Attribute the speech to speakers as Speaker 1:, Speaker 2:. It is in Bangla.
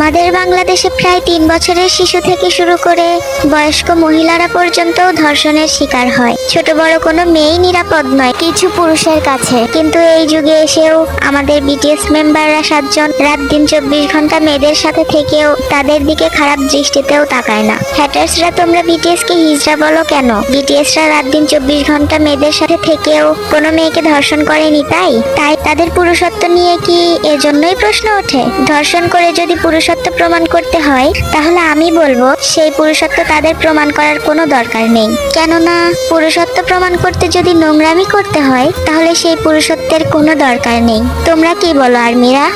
Speaker 1: আমাদের বাংলাদেশে প্রায় তিন বছরের শিশু থেকে শুরু করে বয়স্ক মহিলারা পর্যন্ত ধর্ষণের শিকার হয়। ছোট বড় কোনো মেয়েই নিরাপদ নয়, কিছু পুরুষের কাছে। কিন্তু এই যুগে এসেও আমাদের বিটিএস মেম্বাররা সাতজন রাত দিন চব্বিশ ঘণ্টা মেয়েদের সাথে থেকেও তাদের দিকে খারাপ দৃষ্টিতেও তাকায় না। হ্যাটার্সরা তোমরা বিটিএস কে হিজড়া বলো কেন? বিটিএসরা রাত দিন চব্বিশ ঘণ্টা মেয়েদের সাথে থেকেও কোনো মেয়েকে ধর্ষণ করেনি তাই? তাই তাদের পুরুষত্ব নিয়ে কি এজন্যই প্রশ্ন ওঠে? ধর্ষণ করে যদি পুরুষত্ব প্রমাণ করতে হয়, তাহলে আমি বলব সেই পুরুষত্ব তাদের প্রমাণ করার কোনো দরকার নেই। কেননা, পুরুষত্ব প্রমাণ করতে যদি নোংরামি করতে হয়, তাহলে সেই পুরুষত্বের কোনো দরকার নেই। তোমরা কি বলো আর্মিরা?